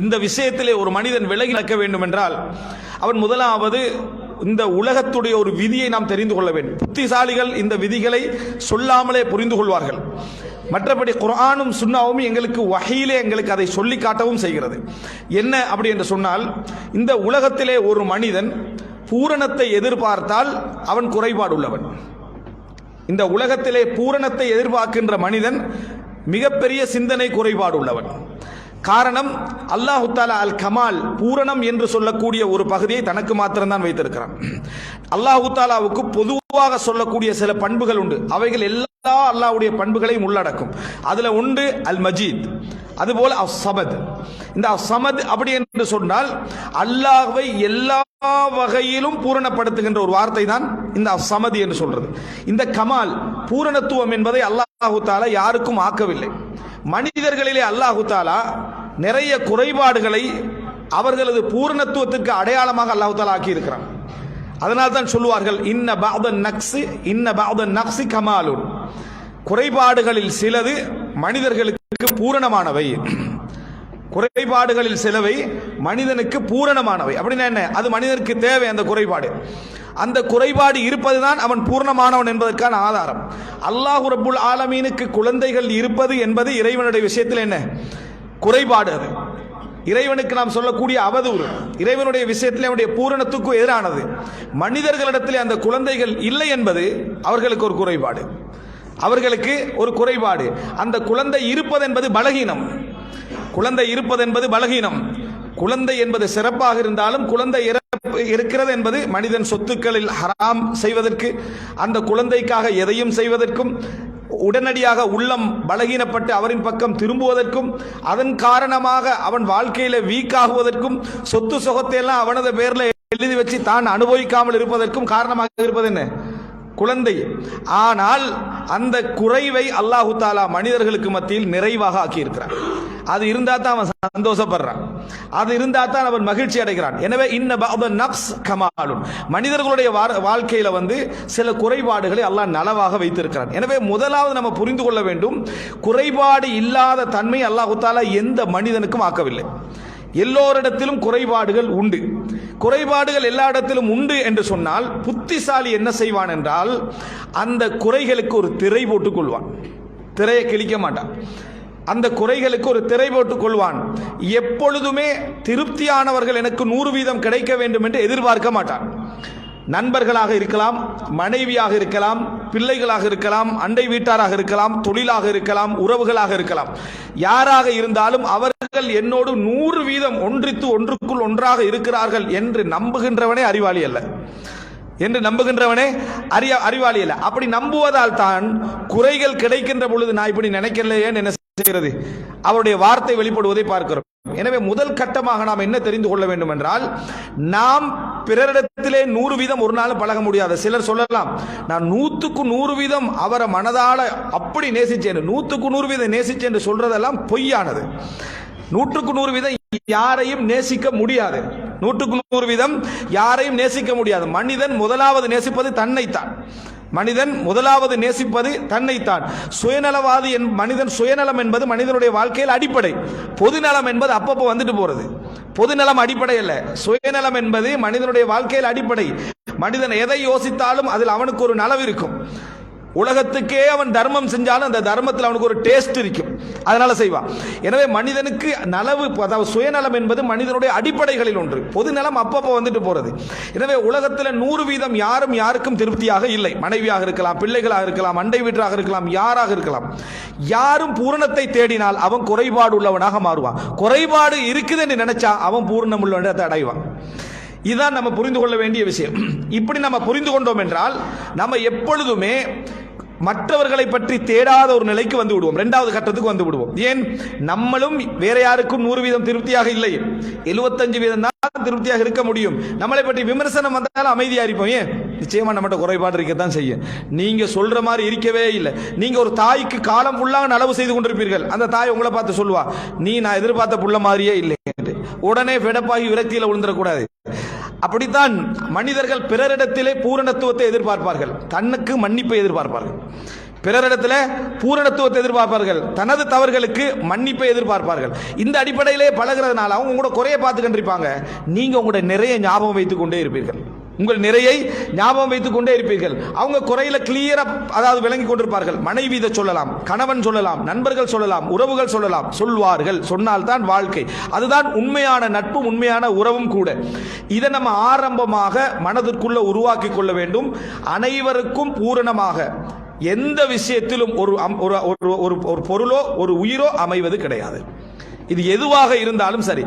இந்த விஷயத்திலே ஒரு மனிதன் விலகி நடக்க வேண்டும் என்றால் அவன் முதலாவது இந்த உலகத்துடைய ஒரு விதியை நாம் தெரிந்து கொள்ள வேண்டும். புத்திசாலிகள் இந்த விதிகளை சொல்லாமலே புரிந்து கொள்வார்கள். மற்றபடி குரானும் சுண்ணாவும் எங்களுக்கு வகையிலே எங்களுக்கு அதை சொல்லி காட்டவும் செய்கிறது. என்ன அப்படி என்று சொன்னால் இந்த உலகத்திலே ஒரு மனிதன் பூரணத்தை எதிர்பார்த்தால் அவன் குறைபாடு உள்ளவன் இந்த உலகத்திலே பூரணத்தை எதிர்பார்க்கின்ற மனிதன் மிகப்பெரிய சிந்தனை குறைபாடு உள்ளவன் காரணம் அல்லாஹு தாலா அல் கமால் பூரணம் என்று சொல்லக்கூடிய ஒரு பகுதியை தனக்கு மாத்திரம்தான் வைத்திருக்கிறான். அல்லாஹு தாலாவுக்கு பொதுவாக சொல்லக்கூடிய சில பண்புகள் உண்டு. அவைகள் எல்லா அல்லாஹ்வுடைய பண்புகளையும் உள்ளடக்கும். அதுல உண்டு அல் மஜீத் அதுபோல அஸ் சமத். இந்த அஸ் சமத் அப்படி என்று சொன்னால் அல்லாஹ்வை எல்லா வகையிலும் பூரணப்படுத்துகின்ற ஒரு வார்த்தை தான் இந்த அஸ் சமதி என்று சொல்றது. இந்த கமால் பூரணத்துவம் என்பதை அல்லாஹு தாலா யாருக்கும் ஆக்கவில்லை. மனிதர்களிலே அல்லாஹு தாலா நிறைய குறைபாடுகளை அவர்களது பூரணத்துவத்திற்கு அடையாளமாக அல்லாஹு தாலா ஆக்கி இருக்கிறான் அதனால் தான் சொல்லுவார்கள் இன்ன பாத நக்ஸு இன்ன பாத நக்ஸி கமாலுன். குறைபாடுகளில் சிலது மனிதர்களுக்கு பூரணமானவை. குறைபாடுகளில் சிலவை மனிதனுக்கு பூரணமானவை. அப்படின்னா என்ன? அது மனிதனுக்கு தேவை அந்த குறைபாடு. அந்த குறைபாடு இருப்பதுதான் அவன் பூர்ணமானவன் என்பதற்கான ஆதாரம். அல்லாஹு ரபுல் ஆலமீனுக்கு குழந்தைகள் இருப்பது என்பது இறைவனுடைய விஷயத்தில் என்ன? குறைபாடு அது. இறைவனுக்கு நாம் சொல்லக்கூடிய அவதூறு இறைவனுடைய விஷயத்தில் அவனுடைய பூரணத்துக்கு எதிரானது. மனிதர்களிடத்தில் அந்த குழந்தைகள் இல்லை என்பது அவர்களுக்கு ஒரு குறைபாடு. அவர்களுக்கு ஒரு குறைபாடு. அந்த குழந்தை இருப்பது என்பது பலகீனம். குழந்தை இருப்பது என்பது பலகீனம். குழந்தை என்பது சிறப்பாக இருந்தாலும் குழந்தை இறப்பு இருக்கிறது என்பது மனிதன் சொத்துக்களில் ஹராம் செய்வதற்கு அந்த குழந்தைக்காக எதையும் செய்வதற்கும் உடனடியாக உள்ளம் பலகீனப்பட்டு அவரின் பக்கம் திரும்புவதற்கும் அதன் காரணமாக அவன் வாழ்க்கையில வீக் ஆகுவதற்கும் சொத்து சுகத்தை எல்லாம் அவனது பேர்ல எழுதி வச்சு தான் அனுபவிக்காமல் இருப்பதற்கும் காரணமாக இருப்பது என்ன? குழந்தை. ஆனால் அந்த குறைவை அல்லாஹு தாலா மனிதர்களுக்கு மத்தியில் நிறைவாக ஆக்கியிருக்கிறான். அது இருந்தா தான் அவன் சந்தோஷப்படுறான். அது இருந்தா தான் அவன் மகிழ்ச்சி அடைகிறான். எனவே இன்ன நப்ஸ் கமாலும் மனிதர்களுடைய வார- வாழ்க்கையில வந்து சில குறைபாடுகளை அல்லாஹ் நலவாக வைத்திருக்கிறான். எனவே முதலாவது நம்ம புரிந்து கொள்ள வேண்டும் குறைபாடு இல்லாத தன்மை அல்லாஹு தாலா எந்த மனிதனுக்கும் ஆக்கவில்லை. எல்லோரிடத்திலும் குறைபாடுகள் உண்டு. குறைபாடுகள் எல்லா இடத்திலும் உண்டு என்று சொன்னால் புத்திசாலி என்ன செய்வான் என்றால் அந்த குறைகளுக்கு ஒரு திரை போட்டுக் கொள்வான் திரையை கிழிக்க மாட்டான். அந்த குறைகளுக்கு ஒரு திரை போட்டுக் கொள்வான் எப்பொழுதுமே திருப்தியானவர்கள் எனக்கு நூறு வீதம் கிடைக்க வேண்டும் என்று எதிர்பார்க்க மாட்டான். நண்பர்களாக இருக்கலாம் மனைவியாக இருக்கலாம் பிள்ளைகளாக இருக்கலாம் அண்டை வீட்டாராக இருக்கலாம் தொழிலாக இருக்கலாம் உறவுகளாக இருக்கலாம். யாராக இருந்தாலும் அவர்கள் என்னோடு நூறு வீதம் ஒன்றித்து ஒன்றுக்குள் ஒன்றாக இருக்கிறார்கள் என்று நம்புகின்றவனே அறிவாளி அல்ல. என்று நம்புகின்றவனே அறிய அறிவாளி அல்ல. அப்படி நம்புவதால் தான் குறைகள் கிடைக்கின்ற பொழுது நான் இப்படி நினைக்கலையே என்ன செய்கிறது. அவருடைய வார்த்தை வெளிப்படுவதை பார்க்கிறோம். எனவே முதல் கட்டமாக நாம் என்ன தெரிந்து கொள்ள வேண்டும் என்றால் நாம் பிறரிடத்திலே நூறு வீதம் ஒரு நாள் பழக முடியாது. சிலர் சொல்லலாம் நான் நூத்துக்கு நூறு வீதம் அவரை மனதால அப்படி நேசிச்சேன். நூத்துக்கு நூறு வீதம் நேசிச்சேன் என்று சொல்றதெல்லாம் பொய்யானது. நூற்றுக்கு நூறு வீதம் யாரையும் நேசிக்க முடியாது. நூற்றுக்கு நூறு வீதம் யாரையும் நேசிக்க முடியாது. மனிதன் முதலாவது நேசிப்பது தன்னைத்தான். மனிதன் முதலாவது நேசிப்பது தன்னைத்தான். சுயநலவாதி என் மனிதன் சுயநலம் என்பது மனிதனுடைய வாழ்க்கையில் அடிப்படை. பொதுநலம் என்பது அப்பப்போ வந்துட்டு போறது. பொதுநலம் அடிப்படை அல்ல. சுயநலம் என்பது மனிதனுடைய வாழ்க்கையில் அடிப்படை. மனிதன் எதை யோசித்தாலும் அதில் அவனுக்கு ஒரு நலவு இருக்கும். உலகத்துக்கே அவன் தர்மம் செஞ்சாலும் அந்த தர்மத்தில் அவனுக்கு ஒரு டேஸ்ட் இருக்கும். அதனால செய்வான் எனவே மனிதனுக்கு நலவு அதாவது சுயநலம் என்பது மனிதனுடைய அடிப்படைகளில் ஒன்று. பொது நலம் அப்பப்போ வந்துட்டு போறது. எனவே உலகத்தில் நூறு வீதம் யாரும் யாருக்கும் திருப்தியாக இல்லை. மனைவியாக இருக்கலாம் பிள்ளைகளாக இருக்கலாம் அண்டை வீட்டாக இருக்கலாம் யாராக இருக்கலாம். யாரும் பூரணத்தை தேடினால் அவன் குறைபாடு உள்ளவனாக மாறுவான். குறைபாடு இருக்குது என்று நினைச்சா அவன் பூரணம் உள்ளவனை அடைவான். இதுதான் நம்ம புரிந்து கொள்ள வேண்டிய விஷயம். இப்படி நம்ம புரிந்து கொண்டோம் என்றால் நம்ம எப்பொழுதுமே மற்றவர்களை பற்றி தேடாத ஒரு நிலைக்கு வந்து விடுவோம். இரண்டாவது கட்டத்துக்கு வந்து விடுவோம். ஏன்? நம்மளும் வேற யாருக்கும் நூறு வீதம் திருப்தியாக இல்லை. எழுபத்தஞ்சு வீதம் தான் திருப்தியாக இருக்க முடியும். நம்மளை பற்றி விமர்சனம் வந்தாலும் அமைதியா இருப்போம். ஏன்? நிச்சயமா நம்மகிட்ட குறைபாடு இருக்கத்தான் செய்யும். நீங்க சொல்ற மாதிரி இருக்கவே இல்லை. நீங்க ஒரு தாய்க்கு காலம் ஃபுல்லாக நலவு செய்து கொண்டிருப்பீர்கள். அந்த தாய் உங்களை பார்த்து சொல்லுவா நீ நான் எதிர்பார்த்த புள்ள மாதிரியே இல்லை. என்று. உடனே ஃபெடப்பாகி விரக்தியில் விழுந்துடக்கூடாது. அப்படித்தான் மனிதர்கள் பிறரிடத்திலே பூரணத்துவத்தை எதிர்பார்ப்பார்கள். தன்னுக்கு மன்னிப்பை எதிர்பார்ப்பார்கள். பிறரிடத்துல பூரணத்துவத்தை எதிர்பார்ப்பார்கள். தனது தவறுகளுக்கு மன்னிப்பை எதிர்பார்ப்பார்கள். இந்த அடிப்படையிலே பழகுறதுனால அவங்க கூட குறைய பார்த்து கண்டிருப்பாங்க நீங்கள் உங்களுடைய நிறைய ஞாபகம் வைத்துக் கொண்டே இருப்பீர்கள். உங்கள் நிறையை ஞாபகம் வைத்துக் கொண்டே இருப்பீர்கள். அவங்க குறையில கிளியரா அதாவது விளங்கி கொண்டிருப்பார்கள். மனைவி இதை சொல்லலாம் கணவன் சொல்லலாம் நண்பர்கள் சொல்லலாம் உறவுகள் சொல்லலாம். சொல்வார்கள் சொன்னால்தான் வாழ்க்கை. அதுதான் உண்மையான நட்பு உண்மையான உறவும் கூட. இதை நம்ம ஆரம்பமாக மனதிற்குள்ள உருவாக்கி கொள்ள வேண்டும். அனைவருக்கும் பூரணமாக. எந்த விஷயத்திலும் ஒரு அம்- ஒரு ஒரு- ஒரு ஒரு பொருளோ ஒரு உயிரோ அமைவது கிடையாது. இது எதுவாக இருந்தாலும் சரி.